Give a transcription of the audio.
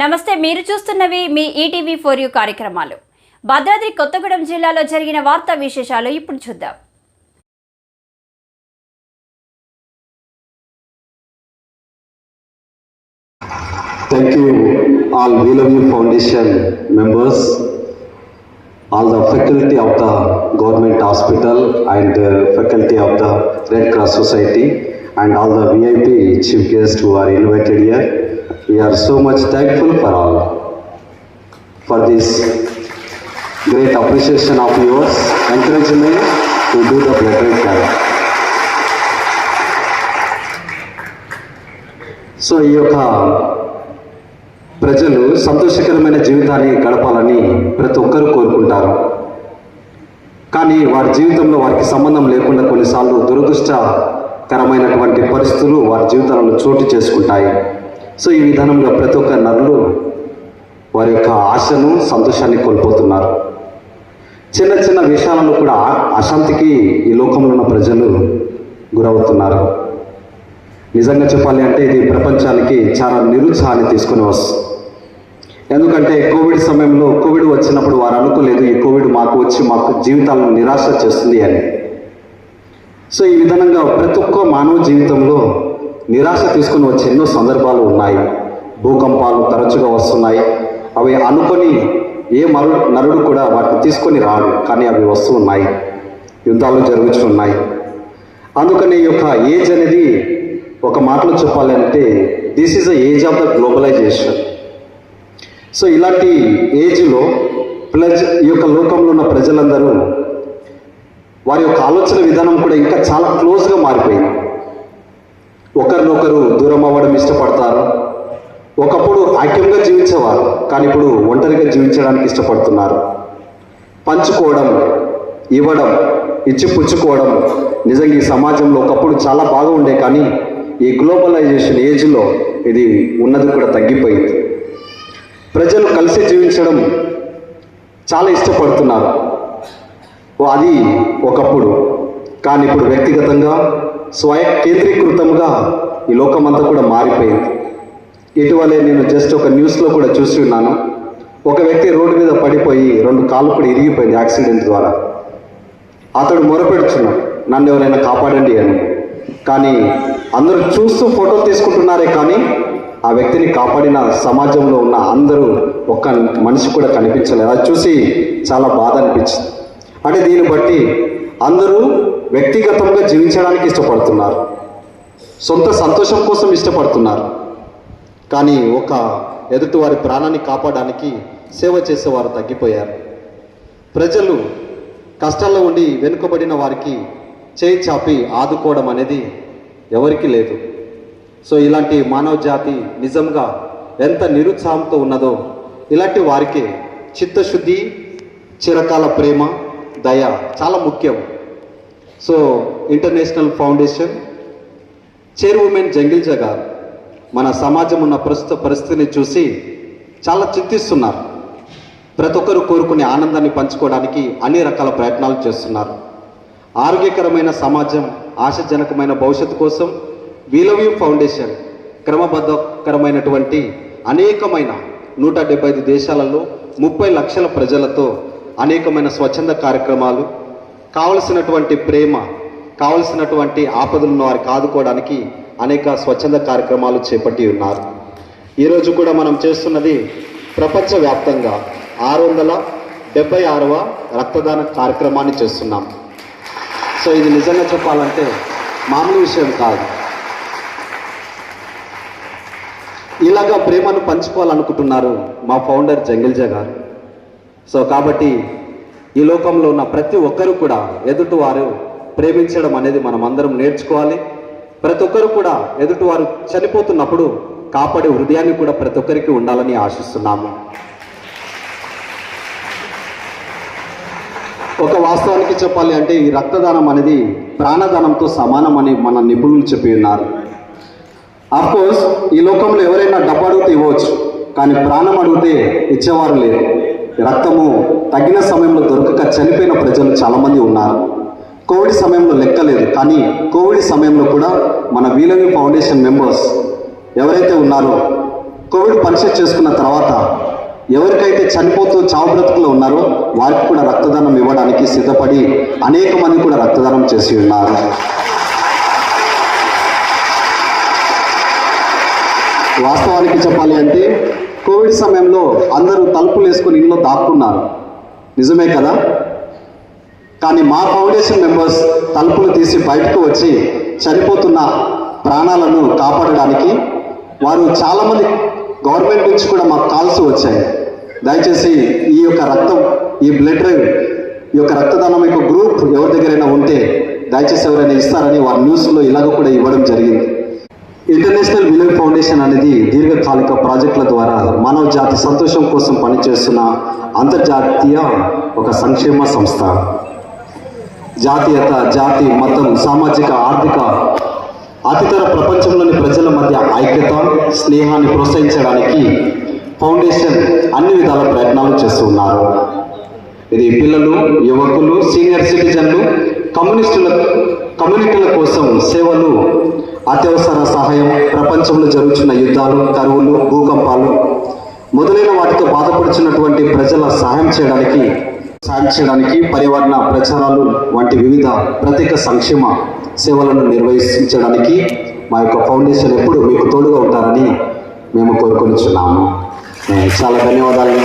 నమస్తే మీరు చూస్తున్నవి మీ ఈటీవీ ఫోర్ యూ కార్యక్రమాలు భద్రాద్రి కొత్తగూడెం జిల్లాలో జరిగిన వార్తా విశేషాలు ఇప్పుడు చూద్దాం Thank you, all We Love You Foundation members, all the faculty of the government hospital and uh, faculty of the Red Cross Society, and all the VIP chief guests who are invited here. We are so much thankful for all for this great appreciation of yours, encouragement to do the so ఈ యొక్క ప్రజలు సంతోషకరమైన జీవితాన్ని గడపాలని ప్రతి ఒక్కరూ కోరుకుంటారు. కానీ వారి జీవితంలో వారికి సంబంధం లేకుండా కొన్నిసార్లు దురదృష్టకరమైనటువంటి పరిస్థితులు వారి జీవితాలను చోటు చేసుకుంటాయి. సో ఈ విధానంగా ప్రతి ఒక్క నరులు వారి యొక్క ఆశను సంతోషాన్ని కోల్పోతున్నారు. చిన్న చిన్న విషయాలలో కూడా అశాంతికి ఈ లోకంలో ఉన్న ప్రజలు గురవుతున్నారు. నిజంగా చెప్పాలి అంటే ఇది ప్రపంచానికి చాలా నిరుత్సాహాన్ని తీసుకుని వస్తుంది ఎందుకంటే కోవిడ్ సమయంలో కోవిడ్ వచ్చినప్పుడు వారు అనుకోలేదు ఈ కోవిడ్ మాకు వచ్చి మాకు జీవితాలను నిరాశ చేస్తుంది అని. సో ఈ విధంగా ప్రతి ఒక్క మానవ జీవితంలో నిరాశ తీసుకుని వచ్చే ఎన్నో సందర్భాలు ఉన్నాయి. భూకంపాలు తరచుగా వస్తున్నాయి. అవి అనుకొని ఏ మరు నరుడు కూడా వాటిని తీసుకొని రాడు. కానీ అవి వస్తూ ఉన్నాయి. యుద్ధాలు జరుగుతున్నాయి అందుకని ఈ యొక్క ఏజ్ అనేది ఒక మాటలో చెప్పాలంటే this is the age of the globalization so ఇలాంటి ఏజ్లో ప్లజ్ ఈ యొక్క లోకంలో ఉన్న ప్రజలందరూ వారి యొక్క ఆలోచన విధానం కూడా ఇంకా చాలా క్లోజ్గా మారిపోయింది. ఒకరినొకరు దూరం అవ్వడం ఇష్టపడతారు. ఒకప్పుడు ఐక్యంగా జీవించేవారు కానీ ఇప్పుడు ఒంటరిగా జీవించడానికి ఇష్టపడుతున్నారు. పంచుకోవడం ఇవ్వడం ఇచ్చి పుచ్చుకోవడం నిజంగా ఈ సమాజంలో ఒకప్పుడు చాలా బాగా ఉండే కానీ ఈ గ్లోబలైజేషన్ ఏజ్లో ఇది ఉన్నది కూడా తగ్గిపోయింది. ప్రజలు కలిసి జీవించడం చాలా ఇష్టపడుతున్నారు. అది ఒకప్పుడు. కానీ ఇప్పుడు వ్యక్తిగతంగా స్వయ కేంద్రీకృతంగా ఈ లోకమంతా కూడా మారిపోయింది. ఇటీవలే నేను జస్ట్ ఒక న్యూస్లో కూడా చూసి ఉన్నాను. ఒక వ్యక్తి రోడ్డు మీద పడిపోయి రెండు కాళ్ళు కూడా ఇరిగిపోయింది యాక్సిడెంట్ ద్వారా. అతడు మొరపెడుచున్నాడు నన్ను ఎవరైనా కాపాడండి అని. కానీ అందరూ చూస్తూ ఫోటోలు తీసుకుంటున్నారే కానీ ఆ వ్యక్తిని కాపాడిన సమాజంలో ఉన్న అందరూ ఒక్క మనిషి కూడా కనిపించలేదు. అది చూసి చాలా బాధ అనిపించింది. అంటే దీన్ని బట్టి అందరూ వ్యక్తిగతంగా జీవించడానికి ఇష్టపడుతున్నారు. సొంత సంతోషం కోసం ఇష్టపడుతున్నారు. కానీ ఒక ఎదుటి వారి ప్రాణాన్ని కాపాడడానికి సేవ చేసేవారు తగ్గిపోయారు. ప్రజలు కష్టాల్లో ఉండి వెనుకబడిన వారికి చేయి చాపి ఆదుకోవడం అనేది ఎవరికీ లేదు. సో ఇలాంటి మానవ జాతి నిజంగా ఎంత నిరుత్సాహంతో ఉన్నదో ఇలాంటి వారికి చిత్తశుద్ధి చిరకాల ప్రేమ దయ చాలా ముఖ్యం. సో ఇంటర్నేషనల్ ఫౌండేషన్ చైర్మన్ జంగిల్ జగార్ మన సమాజం ఉన్న ప్రస్తుత పరిస్థితిని చూసి చాలా చింతిస్తున్నారు. ప్రతి ఒక్కరు కోరుకునే ఆనందాన్ని పంచుకోవడానికి అన్ని రకాల ప్రయత్నాలు చేస్తున్నారు. ఆరోగ్యకరమైన సమాజం ఆశాజనకమైన భవిష్యత్తు కోసం వీలవ్యూ ఫౌండేషన్ క్రమబద్ధకరమైనటువంటి అనేకమైన నూట డెబ్బై ఐదు దేశాలలో ముప్పై లక్షల ప్రజలతో అనేకమైన స్వచ్ఛంద కార్యక్రమాలు కావలసినటువంటి ప్రేమ కావలసినటువంటి ఆపదలను వారికి ఆదుకోవడానికి అనేక స్వచ్ఛంద కార్యక్రమాలు చేపట్టి ఉన్నారు. ఈరోజు కూడా మనం చేస్తున్నది ప్రపంచవ్యాప్తంగా ఆరు వందల డెబ్బై ఆరవ రక్తదాన కార్యక్రమాన్ని చేస్తున్నాం. సో ఇది నిజంగా చెప్పాలంటే మామూలు విషయం కాదు. ఇలాగా ప్రేమను పంచుకోవాలనుకుంటున్నారు మా ఫౌండర్ జంగిల్జా గారు. సో కాబట్టి ఈ లోకంలో ఉన్న ప్రతి ఒక్కరు కూడా ఎదుటివారు ప్రేమించడం అనేది మనం అందరం నేర్చుకోవాలి. ప్రతి ఒక్కరు కూడా ఎదుటివారు చనిపోతున్నప్పుడు కాపాడే హృదయాన్ని కూడా ప్రతి ఒక్కరికి ఉండాలని ఆశిస్తున్నాము. ఒక వాస్తవానికి చెప్పాలి అంటే ఈ రక్తదానం అనేది ప్రాణదానంతో సమానం అని మన నిపుణులు చెప్పి ఉన్నారు. కోర్స్ ఈ లోకంలో ఎవరైనా డబ్బు అడిగితే ఇవ్వచ్చు కానీ ప్రాణం అడిగితే ఇచ్చేవారు లేరు. రక్తము తగిన సమయంలో దొరకక చనిపోయిన ప్రజలు చాలామంది ఉన్నారు. కోవిడ్ సమయంలో లెక్కలేదు కానీ కోవిడ్ సమయంలో కూడా మన వీలవి ఫౌండేషన్ మెంబర్స్ ఎవరైతే ఉన్నారో కోవిడ్ పరీక్ష చేసుకున్న తర్వాత ఎవరికైతే చనిపోతూ చావు బ్రతుకులు ఉన్నారో వారికి కూడా రక్తదానం ఇవ్వడానికి సిద్ధపడి అనేక మంది కూడా రక్తదానం చేసి ఉన్నారు. వాస్తవానికి చెప్పాలి అంటే కోవిడ్ సమయంలో అందరూ తలుపులు వేసుకొని ఇంట్లో దాక్కున్నారు. నిజమే కదా? కానీ మా ఫౌండేషన్ మెంబర్స్ తలుపులు తీసి బయటకు వచ్చి చనిపోతున్న ప్రాణాలను కాపాడడానికి వారు చాలామంది గవర్నమెంట్ నుంచి కూడా మాకు కాల్స్ వచ్చాయి. దయచేసి ఈ యొక్క రక్తం ఈ బ్లడ్ డ్రైవ్ ఈ యొక్క రక్తదానం యొక్క గ్రూప్ ఎవరి దగ్గరైనా ఉంటే దయచేసి ఎవరైనా ఇస్తారని వారి న్యూస్లో ఇలాగ కూడా ఇవ్వడం జరిగింది. ఇంటర్నేషనల్ విలేజ్ ఫౌండేషన్ అనేది దీర్ఘకాలిక ప్రాజెక్టుల ద్వారా మానవ జాతి సంతోషం కోసం పనిచేస్తున్న అంతర్జాతీయ ఒక సంక్షేమ సంస్థ. జాతీయత జాతి మతం సామాజిక ఆర్థిక అతితర ప్రపంచంలోని ప్రజల మధ్య ఐక్యత స్నేహాన్ని ప్రోత్సహించడానికి ఫౌండేషన్ అన్ని విధాల ప్రయత్నాలు చేస్తున్నారు ఇది పిల్లలు యువకులు సీనియర్ సిటిజన్లు కమ్యూనిస్టుల కమ్యూనిటీల కోసం సేవలు అత్యవసర సహాయం ప్రపంచంలో జరుగుతున్న యుద్ధాలు కరువులు భూకంపాలు మొదలైన వాటితో బాధపడుచున్నటువంటి ప్రజల సహాయం చేయడానికి సాయం చేయడానికి పర్యావరణ ప్రచారాలు వంటి వివిధ ప్రత్యేక సంక్షేమ సేవలను నిర్వహించడానికి మా యొక్క ఫౌండేషన్ ఎప్పుడు మీకు తోడుగా ఉంటారని మేము కోరుకొనిచున్నాము. చాలా ధన్యవాదాలు.